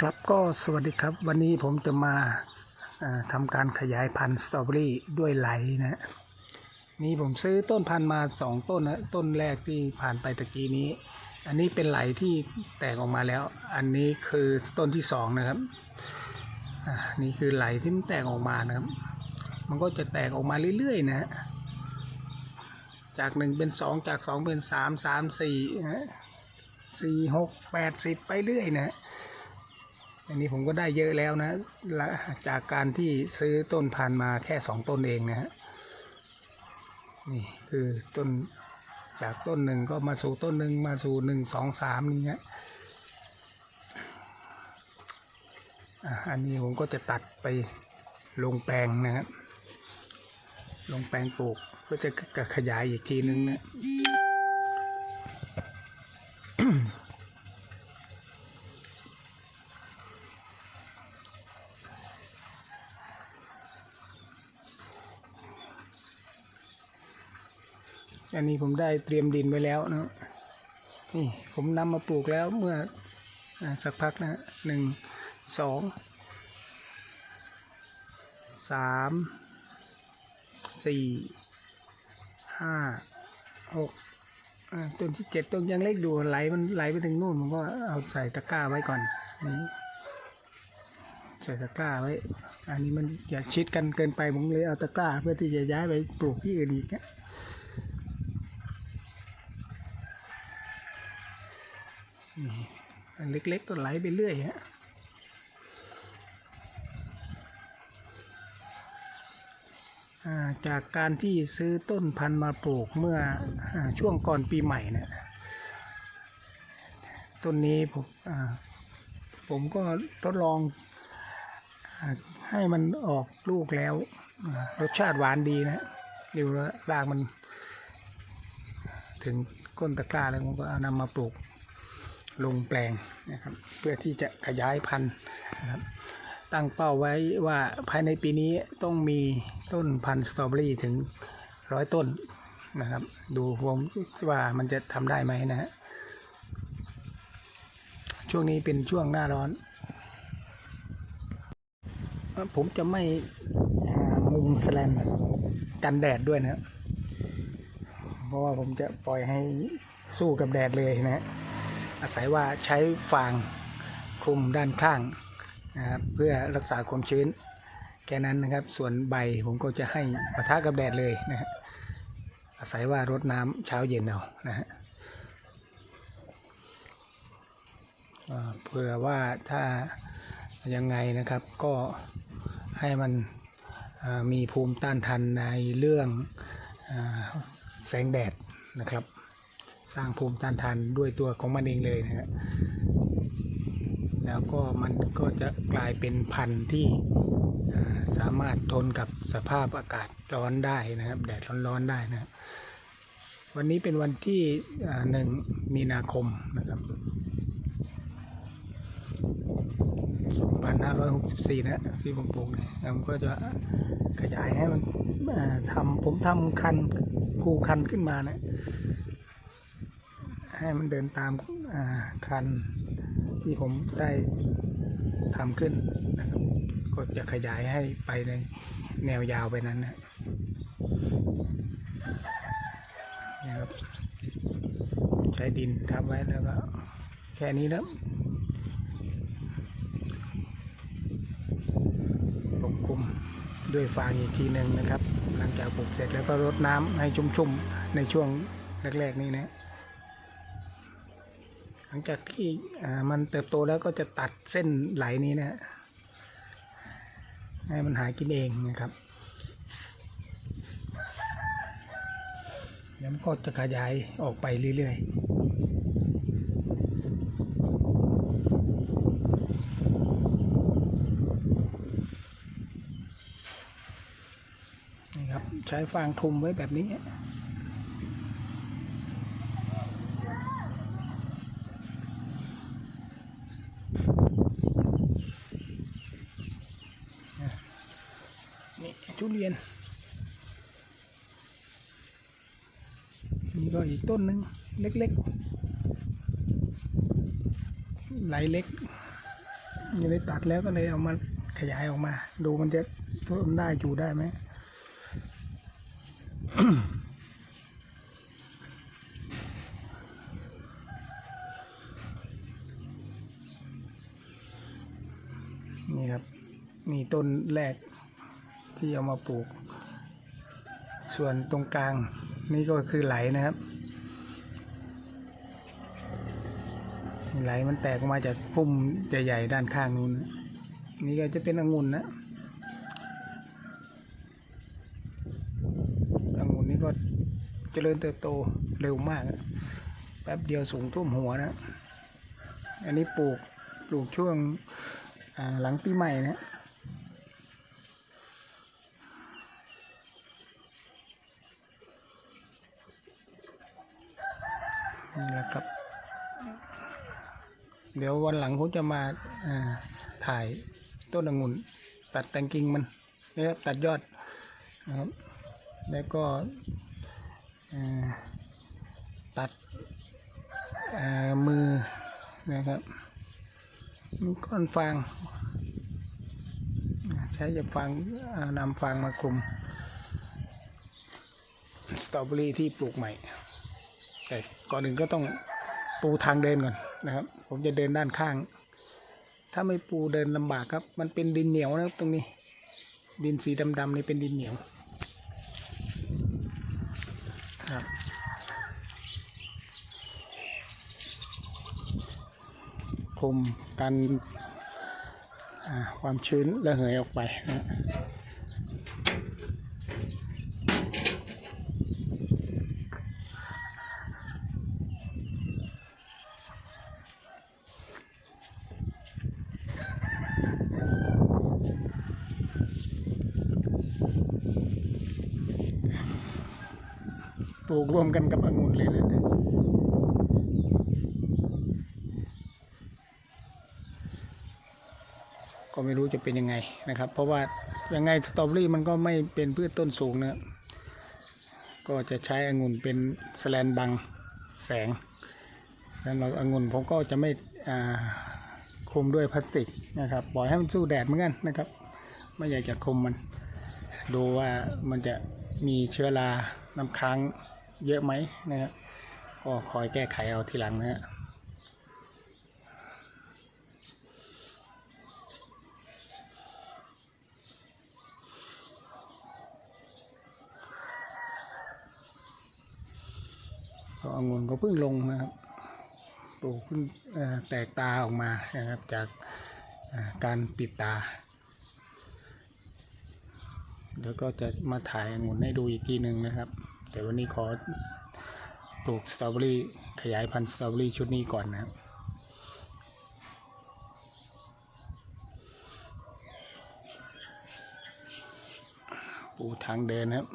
ครับก็สวัสดีครับ วันนี้ผมจะมาอ่าทำการขยายพันธุ์สตรอเบอรี่ด้วยไหลนะนี่ผมซื้อต้นพันธุ์มาสองต้นนะต้นแรกที่ผ่านไปตะกี้นี้ อันนี้เป็นไหลที่แตกออกมาแล้ว อันนี้คือต้นที่สองนะครับนี่คือไหลที่มันแตกออกมานะครับ มันก็จะแตกออกมาเรื่อยๆ นะฮะจากหนึ่งเป็นสองจากสองเป็นสามสามสี่นะฮะสี่หกแปดสิบไปเรื่อยนะ อันนี้ผมก็ได้เยอะแล้วนะ จากการที่ซื้อต้นพันธุ์มาแค่สองต้นเองนะฮะนี่คือต้นจากต้นหนึ่งก็มาสู่ต้นหนึ่งมาสู่หนึ่งสองสามนี่ฮะอันนี้ผมก็จะตัดไปลงแปลงนะครับลงแปลงปลูกก็จะขยายอีกทีนึงนะ อันนี้ผมได้เตรียมดินไว้แล้วนะนี่ผมนำมาปลูกแล้วเมื่ออสักพักนะหนึ่งสองสามสี่ห้าหกต้นที่เจ็ดต้นยังเล็กดูไหลมันไหลไปถึงนู่นผมก็เอาใส่ตะกร้าไว้ก่อนนี่ใส่ตะกร้าไว้ อันนี้มันอย่าชิดกันเกินไปผมเลยเอาตะกร้าเพื่อที่จะย้ายไปปลูกที่อื่นอีกนะ อันเล็กๆก็ไหลไปเรื่อยฮะจากการที่ซื้อต้นพันธุ์มาปลูกเมื่ออช่วงก่อนปีใหม่เนี่ยต้นนี้ผมผมก็ทดลองอให้มันออกลูกแล้ว รสชาติหวานดีนะดูแล้วรากมัน ถึงก้นตะกร้าแล้วผมก็เอานำมาปลูก ลงแปลงนะครับ เพื่อที่จะขยายพันธุ์นะครับตั้งเป้าไว้ว่าภายในปีนี้ต้องมีต้นพันธุ์สตรอเบอรี่ถึงร้อยต้นนะครับ ดูผมว่ามันจะทำได้ไหมนะฮะช่วงนี้เป็นช่วงหน้าร้อน ผมจะไม่มุงสแลนกันแดดด้วยนะ เพราะว่าผมจะปล่อยให้สู้กับแดดเลยนะฮะ อาศัยว่าใช้ฟางคลุมด้านข้างนะครับเพื่อรักษาความชื้น แค่นั้นนะครับ ส่วนใบผมก็จะให้ปะทะกับแดดเลยนะฮะอาศัยว่ารดน้ำเช้าเย็นเอานะฮะเผื่อว่าถ้ายังไงนะครับก็ให้มันมีภูมิต้านทานในเรื่องอแสงแดดนะครับ สร้างภูมิต้านทานด้วยตัวของมันเองเลยนะฮะแล้วก็มันก็จะกลายเป็นพันธุ์ที่สามารถทนกับสภาพอากาศร้อนได้นะครับ แดดร้อนๆได้นะวันนี้เป็นวันที่หนึ่งมีนาคมนะครับ 2564 นะที่ผมปลูกเนี่ยแล้วผมก็จะขยายให้มันทำผมทำคันคูคันขึ้นมานะ ให้มันเดินตามคันที่ผมได้ทำขึ้นนะครับก็จะขยายให้ไปในแนวยาวไปนั้นนะนี่ครับใช้ดินทับไว้แล้วก็แค่นี้แล้วปกคลุมด้วยฟางอีกทีหนึ่งนะครับ หลังจากปลูกเสร็จแล้วก็รดน้ำให้ชุ่มๆ ในช่วงแรกๆ นี้นะ ลังจากที่มันเติบโตแล้วก็จะตัดเส้นไหลนี้นะฮะให้มันหากินเองนะครับแล้วก็จะขยายออกไปเรื่อยๆ นี่ครับ ใช้ฟางคลุมไว้แบบนี้ทุเรียน นี่ก็อีก ต้นหนึ่งเล็กๆไหลเล็กอยู่ในตัดแล้วก็เลยเอามาขยายออกมา ดูมันจะเพิ่มได้อยู่ได้ไหมนี่ครับนี่ต้นแรกที่เอามาปลูก ส่วนตรงกลางนี่ก็คือไหลนะครับ ไหลมันแตกออกมาจากพุ่มใหญ่ๆด้านข้างนู้นนะนี่ก็จะเป็นองุ่นนะองุ่นนี่ก็เจริญเติบโตเร็วมาก แป๊บเดียวสูงท่วมหัวนะ อันนี้ปลูกปลูกช่วงหลังปีใหม่นะนี่แหละครับ เดี๋ยววันหลังผมจะมาถ่ายต้นองุ่น ตัดแต่งกิ่งมันนะครับตัดยอดนะครับแล้วก็ตัดมือนะครับมีก้อนฟาง ใช้จะฟางนำฟางมาคลุมสตรอเบอรี่ที่ปลูกใหม่แต่ก่อนอื่นก็ต้อง ปูทางเดินก่อนนะครับ ผมจะเดินด้านข้าง ถ้าไม่ปูเดินลำบากครับ มันเป็นดินเหนียวนะครับตรงนี้ ดินสีดำๆนี่เป็นดินเหนียวครับคุมกันความชื้นระเหยออกไปนะ ลูกรวมกันกับองุ่นเลยนะเนี่ยก็ไม่รู้จะเป็นยังไงนะครับ เพราะว่ายังไงสตรอเบอรี่มันก็ไม่เป็นพืชต้นสูงนะก็จะใช้องุ่นเป็นสแลนบังแสงแล้วเราองุ่นผมก็จะไม่คลุมด้วยพลาสติกนะครับปล่อยให้มันสู้แดดเหมือนกันนะครับ ไม่อยากจะคลุมมัน ดูว่ามันจะมีเชื้อราน้ำค้าง เยอะไหมนะครับก็คอยแก้ไขเอาทีหลังนะฮะก็องุ่นก็เพิ่งลงนะครับปลูกเพิ่งแตกตาออกมานะครับจากการปิดตา เดี๋ยวก็จะมาถ่ายองุ่นให้ดูอีกทีหนึ่งนะครับ แต่วันนี้ขอปลูกสตรอเบอรี่ขยายพันธุ์สตรอเบอรี่ชุดนี้ก่อนนะครับปูทางเดินนะครับ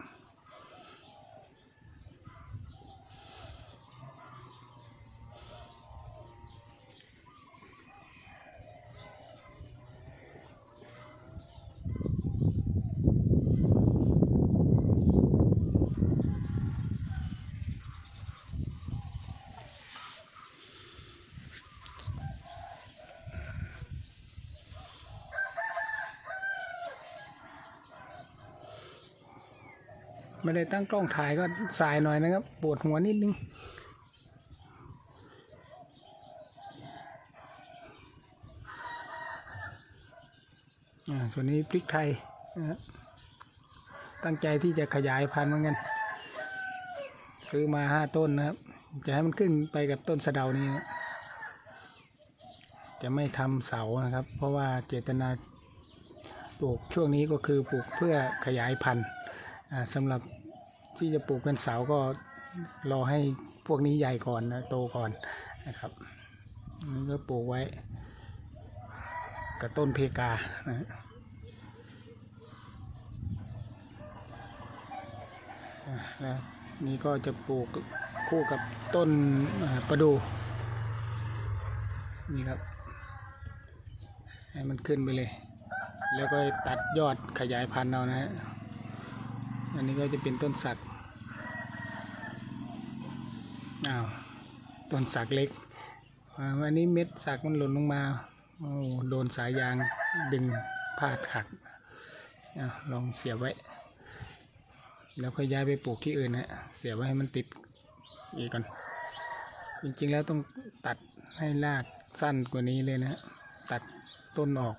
ไม่ได้ตั้งกล้องถ่ายก็สายหน่อยนะครับ ปวดหัวนิดนึง ส่วนนี้พริกไทยนะตั้งใจที่จะขยายพันธุ์เหมือนกัน ซื้อมาห้าต้นนะครับ จะให้มันขึ้นไปกับต้นสะเดานี้นะจะไม่ทำเสานะครับ เพราะว่าเจตนาปลูกช่วงนี้ก็คือปลูกเพื่อขยายพันธุ์ สำหรับที่จะปลูกเป็นเสาก็รอให้พวกนี้ใหญ่ก่อนนะโตก่อนนะครับนี่ก็ปลูกไว้ กับต้นเพกานะฮะอ่าแล้วนี่ก็จะปลูกคู่กับต้นประดูนี่ครับ ให้มันขึ้นไปเลย แล้วก็ตัดยอดขยายพันธุ์เอานะฮะ อันนี้ก็จะเป็นต้นสักอ้าวต้นสักเล็กอันนี้เม็ดสักมันหล่นลงมาโอ้โดนสายยางดึงพาดหักอลองเสียบไว้ แล้วค่อยย้ายไปปลูกที่อื่นนะเสียบไว้ให้มันติดอีกก่อน จริงๆแล้วต้องตัดให้รากสั้นกว่านี้เลยนะตัดต้นออก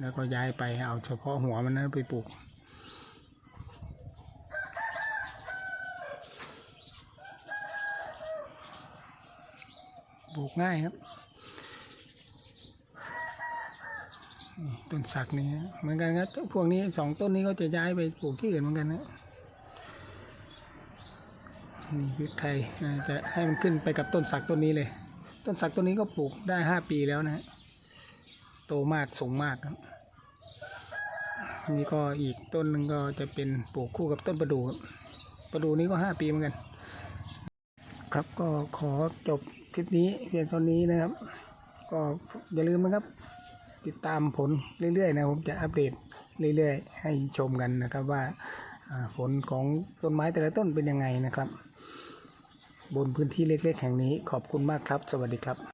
แล้วก็ย้ายไปเอาเฉพาะหัวมันนะไปปลูก ปลูกง่ายครับต้นสักนี่เหมือนกันครับพวกนี้สองต้นนี้ก็จะย้ายไปปลูกที่อื่นเหมือนกันนะนี่พริกไทยจะให้มันขึ้นไปกับต้นสักต้นนี้เลย ต้นสักต้นนี้ก็ปลูกได้ห้าปีแล้วนะโตมากสูงมากครับนี่ก็อีกต้นหนึ่งก็จะเป็นปลูกคู่กับต้นประดู่ครับประดู่นี้ก็ห้าปีเหมือนกัน ครับก็ขอจบ คลิปนี้เพียงเท่านี้นะครับ ก็อย่าลืมนะครับ ติดตามผลเรื่อยๆนะผมจะอัปเดตเรื่อยๆ ให้ชมกันนะครับว่าอ่าผลของต้นไม้แต่ละต้นเป็นยังไงนะครับ บนพื้นที่เล็กๆ แห่งนี้ขอบคุณมากครับ สวัสดีครับ